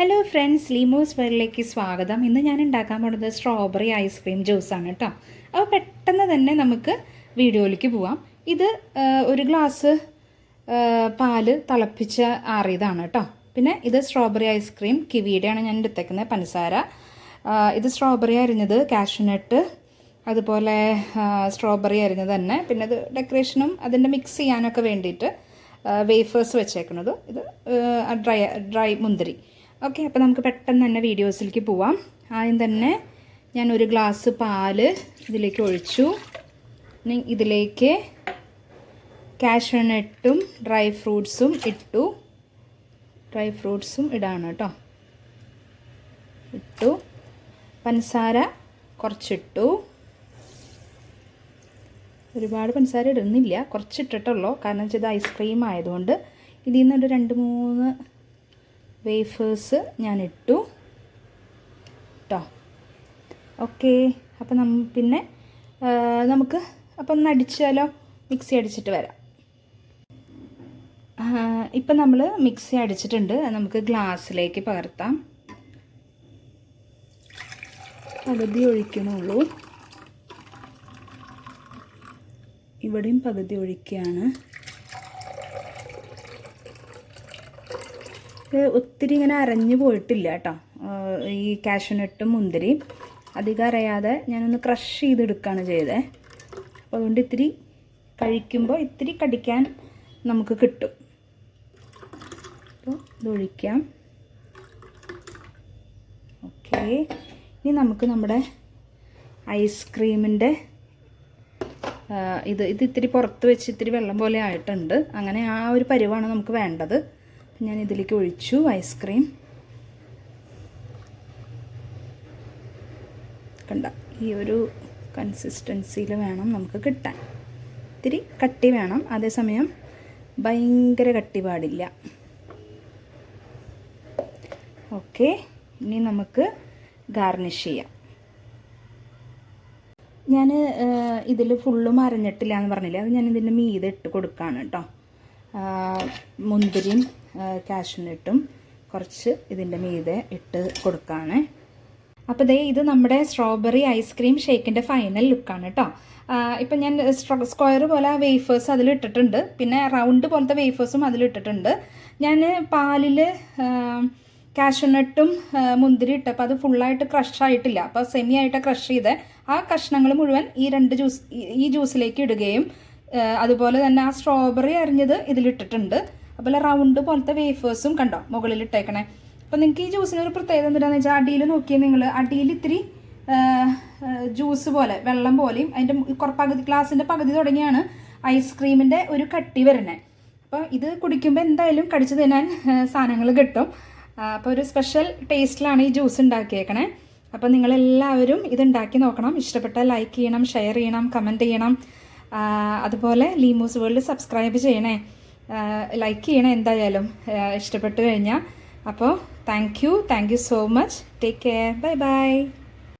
Hello friends ലീമോസ് വേറിലേക്ക് സ്വാഗതം. ഇന്ന് ഞാൻ ഉണ്ടാക്കാൻ പോകുന്നത് സ്ട്രോബെറി ഐസ്ക്രീം ജ്യൂസാണ് കേട്ടോ. അപ്പോൾ പെട്ടെന്ന് തന്നെ നമുക്ക് വീഡിയോയിലേക്ക് പോവാം. ഇത് ഒരു ഗ്ലാസ് പാൽ തിളപ്പിച്ച ആറിയതാണ് കേട്ടോ. പിന്നെ ഇത് സ്ട്രോബെറി ഐസ്ക്രീം കിവിയുടെയാണ് ഞാൻ എടുത്തേക്കുന്നത് പഞ്ചസാര. ഇത് സ്ട്രോബെറി അരിഞ്ഞത് കാഷ്യൂനട്ട് അതുപോലെ സ്ട്രോബെറി അരിഞ്ഞത് തന്നെ. പിന്നെ ഇത് ഡെക്കറേഷനും അതിന്റെ മിക്സ് ചെയ്യാനൊക്കെ വേണ്ടിയിട്ട് വേഫേഴ്സ് വെച്ചേക്കുന്നത് ഇത് ഡ്രൈ ഡ്രൈ മുന്തിരി. ഓക്കെ അപ്പോൾ നമുക്ക് പെട്ടെന്ന് തന്നെ വീഡിയോസിലേക്ക് പോവാം. ആദ്യം തന്നെ ഞാൻ ഒരു ഗ്ലാസ് പാൽ ഇതിലേക്ക് ഒഴിച്ചു. ഇനി ഇതിലേക്ക് കാഷ്യൂനട്ടും ഡ്രൈ ഫ്രൂട്ട്സും ഇട്ടു. ഡ്രൈ ഫ്രൂട്ട്സും ഇടാണ് കേട്ടോ. ഇട്ടു. പഞ്ചസാര കുറച്ചിട്ടു. ഒരുപാട് പഞ്ചസാര ഇടുന്നില്ല കുറച്ചിട്ടിട്ടുള്ളൂ. കാരണം വെച്ചാൽ ഇത് ഐസ്ക്രീം ആയതുകൊണ്ട് ഇതിൽ നിന്നൊരു രണ്ട് മൂന്ന് വേഫേഴ്സ് ഞാൻ ഇട്ടു കേട്ടോ ഓക്കെ. അപ്പം നം പിന്നെ നമുക്ക് അപ്പം ഒന്ന് അടിച്ചാലോ? മിക്സി അടിച്ചിട്ട് വരാം. ഇപ്പം നമ്മൾ മിക്സി അടിച്ചിട്ടുണ്ട്. നമുക്ക് ഗ്ലാസ്സിലേക്ക് പകർത്താം. പകുതി ഒഴിക്കണുള്ളൂ. ഇവിടെയും പകുതി ഒഴിക്കുകയാണ്. ഒത്തിരി ഇങ്ങനെ അരഞ്ഞു പോയിട്ടില്ല കേട്ടോ. ഈ കാഷ്യൂനട്ടും മുന്തിരിയും. അധികം അരയാതെ ഞാനൊന്ന് ക്രഷ് ചെയ്തെടുക്കുകയാണ് ചെയ്തത് അപ്പോൾ അതുകൊണ്ട് ഇത്തിരി കഴിക്കുമ്പോൾ ഇത്തിരി കടിക്കാൻ നമുക്ക് കിട്ടും. അപ്പോൾ ഇതൊഴിക്കാം ഓക്കെ. ഇനി നമുക്ക് നമ്മുടെ ഐസ്ക്രീമിന്റെ ഇത് ഇത് ഇത്തിരി പുറത്ത് വെച്ച് ഇത്തിരി വെള്ളം പോലെ ആയിട്ടുണ്ട്. അങ്ങനെ ആ ഒരു പരിവാണ് നമുക്ക് വേണ്ടത്. ഞാൻ ഇതിലേക്ക് ഒഴിച്ചു ഐസ്ക്രീം. കണ്ട ഈ ഒരു കൺസിസ്റ്റൻസിയിൽ വേണം നമുക്ക് കിട്ടാൻ. ഇത്തിരി കട്ടി വേണം അതേസമയം ഭയങ്കര കട്ടി പാടില്ല. ഓക്കെ ഇനി നമുക്ക് ഗാർണിഷ് ചെയ്യാം. ഞാൻ ഇതിൽ ഫുള്ളും അരഞ്ഞിട്ടില്ല എന്ന് പറഞ്ഞില്ല? അത് ഞാൻ ഇതിന്റെ മീതെ ഇട്ട് കൊടുക്കുകയാണ് കേട്ടോ. മുന്തിരിയും കാഷ്യൂനട്ടും കുറച്ച് ഇതിന്റെ മീതെ ഇട്ട് കൊടുക്കുകയാണ് അപ്പോൾ ദേ ഇത് നമ്മുടെ സ്ട്രോബെറി ഐസ്ക്രീം ഷേക്കിന്റെ ഫൈനൽ ലുക്കാണ് കേട്ടോ ഇപ്പം ഞാൻ സ്ക്വയർ പോലെ വേഫേഴ്സ് അതിലിട്ടിട്ടുണ്ട് പിന്നെ റൗണ്ട് പോലത്തെ വേഫേഴ്സും അതിലിട്ടിട്ടുണ്ട് ഞാൻ പാലിൽ കാഷ്യൂനട്ടും മുന്തിരി ഇട്ടപ്പോൾ അത് ഫുള്ളായിട്ട് ക്രഷ് ആയിട്ടില്ല. അപ്പോൾ സെമി ആയിട്ട് ക്രഷ് ചെയ്ത്. ആ കഷ്ണങ്ങൾ മുഴുവൻ ഈ രണ്ട് ജ്യൂസ് ഈ ജ്യൂസിലേക്ക് ഇടുകയും അതുപോലെ തന്നെ ആ സ്ട്രോബെറി അരിഞ്ഞത് ഇതിലിട്ടിട്ടുണ്ട് അതുപോലെ റൗണ്ട് പോലത്തെ വേഫേഴ്സും കണ്ടോ മുകളിൽ ഇട്ടേക്കണേ. അപ്പോൾ നിങ്ങൾക്ക് ഈ ജ്യൂസിന് ഒരു പ്രത്യേകത എന്താണെന്ന് വെച്ചാൽ അടിയിൽ നോക്കിയാൽ നിങ്ങൾ അടിയിൽ ഇത്തിരി ജ്യൂസ് പോലെ വെള്ളം പോലെയും അതിന്റെ പകുതി ഗ്ലാസിന്റെ പകുതി തുടങ്ങിയാണ് ഐസ്ക്രീമിന്റെ ഒരു കട്ടി വരുന്നത് അപ്പോൾ ഇത് കുടിക്കുമ്പോൾ എന്തായാലും കടിച്ചു തിന്നാൻ സാധനങ്ങൾ കിട്ടും. അപ്പോൾ ഒരു സ്പെഷ്യൽ ടേസ്റ്റിലാണ് ഈ ജ്യൂസ് ഉണ്ടാക്കിയേക്കണേ. അപ്പോൾ നിങ്ങളെല്ലാവരും ഇത് ഉണ്ടാക്കി നോക്കണം. ഇഷ്ടപ്പെട്ട ലൈക്ക് ചെയ്യണം ഷെയർ ചെയ്യണം കമന്റ് ചെയ്യണം. അതുപോലെ ലീമൂസ് വേൾഡ് സബ്സ്ക്രൈബ് ചെയ്യണേ. ലൈക്ക് ചെയ്യണം എന്തായാലും. ഇഷ്ടപ്പെട്ടു കഴിഞ്ഞാൽ അപ്പോൾ thank you thank you so much take care bye bye